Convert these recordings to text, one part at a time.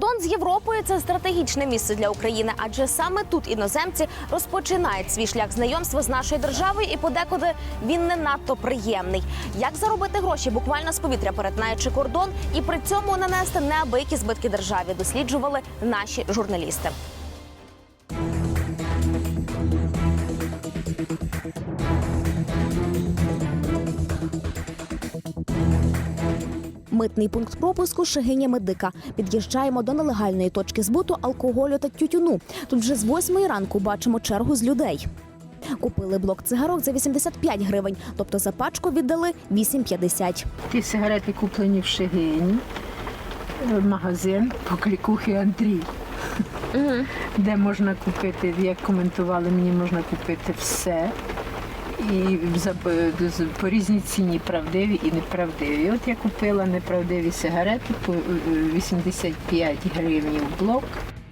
Кордон з Європою це стратегічне місце для України, адже саме тут іноземці розпочинають свій шлях знайомства з нашою державою, і подекуди він не надто приємний. Як заробити гроші буквально з повітря, перетинаючи кордон, і при цьому нанести неабиякі збитки державі, досліджували наші журналісти. Митний пункт пропуску Шегиня Медика. Під'їжджаємо до нелегальної точки збуту алкоголю та тютюну. Тут вже з восьмої ранку бачимо чергу з людей. Купили блок цигарок за 85 гривень, тобто за пачку віддали 8,50. Ті сигарети куплені в Шегині, е, магазин по клікухи Андрій, де можна купити, як коментували, мені можна купити все. І по різній ціні правдиві і неправдиві. От я купила неправдиві сигарети по е, 85 гривень блок.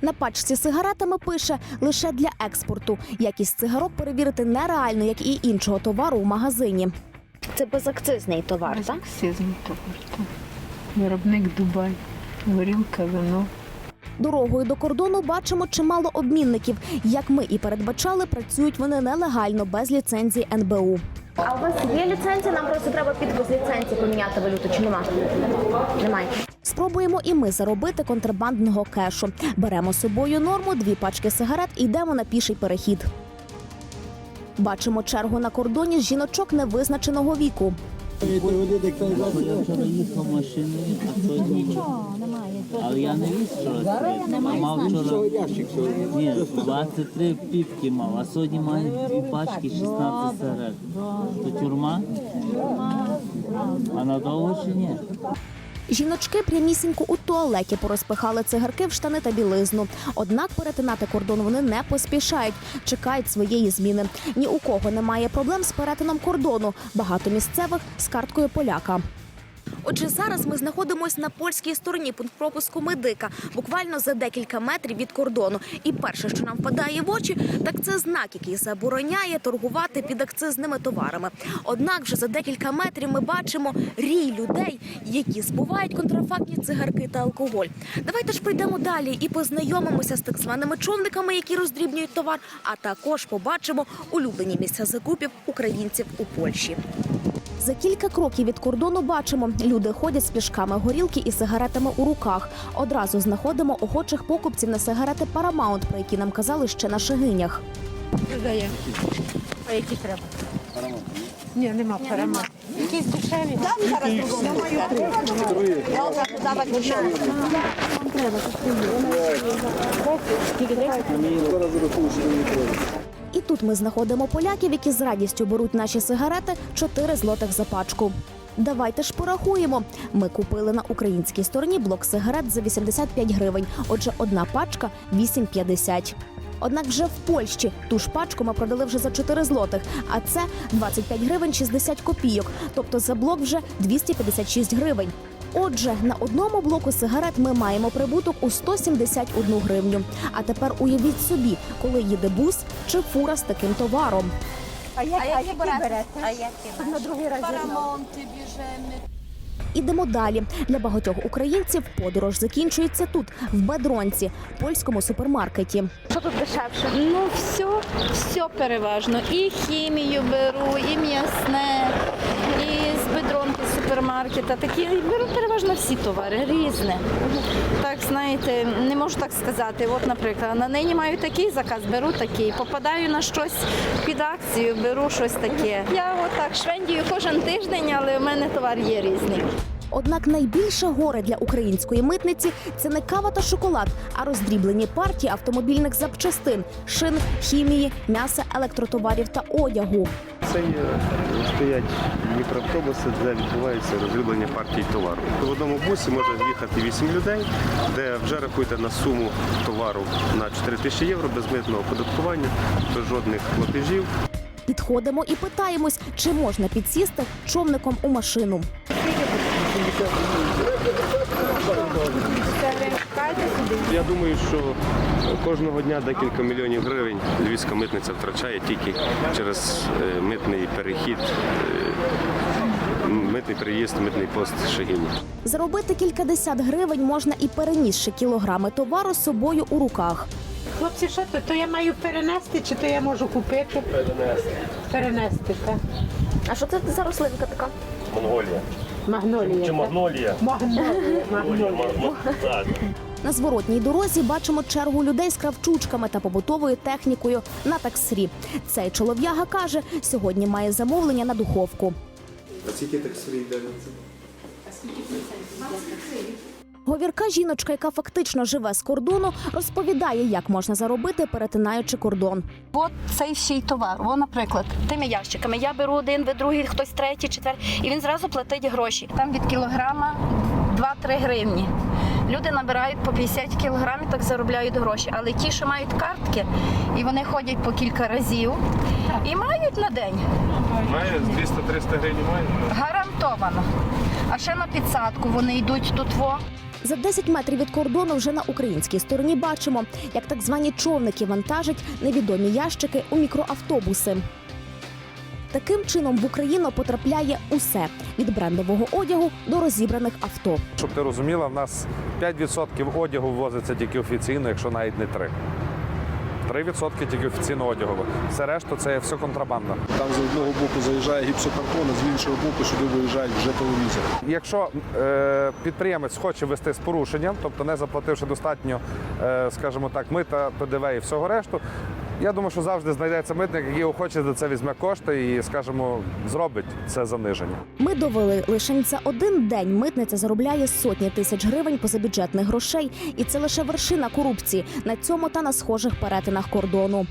На пачці з сигаретами пише лише для експорту. Якість цигарок перевірити нереально, як і іншого товару у магазині. Це безакцизний товар, так? Товар. так. Виробник Дубай, горілка, вино. Дорогою до кордону бачимо чимало обмінників. Як ми і передбачали, працюють вони нелегально без ліцензії НБУ. А у вас є ліцензія? Нам просто треба підпис ліцензії поміняти валюту. Чи нема? Немає. Спробуємо і ми заробити контрабандного кешу. Беремо з собою норму, дві пачки сигарет і йдемо на піший перехід. Бачимо чергу на кордоні з жіночок невизначеного віку. Я вчора їхав машиною, а сьогодні нічого. Але я не віз вчора. А мав вчора ні, 23 піпки мав, а сьогодні маю дві пачки 16 сигарет. То тюрма? А надовго чи ні? Жіночки прямісінько у туалеті порозпихали цигарки в штани та білизну. Однак перетинати кордон вони не поспішають, чекають своєї зміни. Ні у кого немає проблем з перетином кордону. Багато місцевих з карткою поляка. Отже, зараз ми знаходимося на польській стороні пункт пропуску медика, буквально за декілька метрів від кордону. І перше, що нам впадає в очі, так це знак, який забороняє торгувати підакцизними товарами. Однак, вже за декілька метрів ми бачимо рій людей, які збувають контрафактні цигарки та алкоголь. Давайте ж пройдемо далі і познайомимося з так званими човниками, які роздрібнюють товар, а також побачимо улюблені місця закупів українців у Польщі. За кілька кроків від кордону бачимо, люди ходять з пляшками горілки і сигаретами у руках. Одразу знаходимо охочих покупців на сигарети Paramount, про які нам казали ще на шигинях. Продає. А які треба? Ні, нема парама. Якісь дешеві. І тут ми знаходимо поляків, які з радістю беруть наші сигарети 4 злотих за пачку. Давайте ж порахуємо. Ми купили на українській стороні блок сигарет за 85 гривень. Отже, одна пачка 8,50. Однак вже в Польщі ту ж пачку ми продали вже за 4 злотих, а це 25 гривень 60 копійок. Тобто за блок вже 256 гривень. Отже, на одному блоку сигарет ми маємо прибуток у 171 гривню. А тепер уявіть собі, коли їде бус чи фура з таким товаром. А як, а які берете? А які На другий раз. Ідемо далі. Для багатьох українців подорож закінчується тут, в Бедронці, польському супермаркеті. Що тут дешевше? Ну, все, все переважно. І хімію беру, і м'ясне, і супермаркета. Такі беру переважно всі товари, різні. Так, знаєте, не можу так сказати. От, наприклад, на нині маю такий заказ, беру такий. Попадаю на щось під акцію, беру щось таке. Я отак швендію кожен тиждень, але в мене товар є різний. Однак найбільше горе для української митниці це не кава та шоколад, а роздріблені партії автомобільних запчастин, шин, хімії, м'яса, електротоварів та одягу. Це є, стоять мікроавтобуси, де відбувається розроблення партій товару. В одному бусі може в'їхати 8 людей, де вже рахуйте на суму товару на 4 тисячі євро без митного оподаткування, без жодних платежів. Підходимо і питаємось, чи можна підсісти човником у машину. Я думаю, що кожного дня декілька мільйонів гривень львівська митниця втрачає тільки через е, митний перехід е, митний приїзд, митний пост Шегині. Заробити кількадесят гривень можна і перенісши кілограми товару з собою у руках. Хлопці, що то? То я маю перенести, чи то я можу купити? Перенести. Перенести, так. А що це за рослинка така? Монголія. Магнолія. Чи магнолія? Магнолія. Магнолія. Так. На зворотній дорозі бачимо чергу людей з кравчучками та побутовою технікою на таксрі. Цей чолов'яга каже, сьогодні має замовлення на духовку. А скільки таксрі йде? Говірка жіночка, яка фактично живе з кордону, розповідає, як можна заробити, перетинаючи кордон. От цей всій товар. О, наприклад, тими ящиками. Я беру один, ви другий, хтось третій, четвертий, і він зразу платить гроші. Там від кілограма 2-3 гривні. Люди набирають по 50 кілограмів, так заробляють гроші. Але ті, що мають картки, і вони ходять по кілька разів і мають на день. Має 200-300 гривень має. Гарантовано. А ще на підсадку вони йдуть тут во. За 10 метрів від кордону вже на українській стороні бачимо, як так звані човники вантажать невідомі ящики у мікроавтобуси. Таким чином в Україну потрапляє усе від брендового одягу до розібраних авто. Щоб ти розуміла, в нас 5% одягу ввозиться тільки офіційно, якщо навіть не 3%. 3% тільки офіційно одягу. Все решта це все контрабанда. Там з одного боку заїжджає гіпсокартон, а з іншого боку сюди виїжджають вже телевізор. Якщо е, підприємець хоче вести з порушенням, тобто не заплативши достатньо, е, скажімо так, мита, ПДВ і всього решту, я думаю, що завжди знайдеться митник, який охоче за це візьме кошти і, скажімо, зробить це заниження. Ми довели лише за один день митниця заробляє сотні тисяч гривень позабюджетних грошей, і це лише вершина корупції на цьому та на схожих перетинах кордону.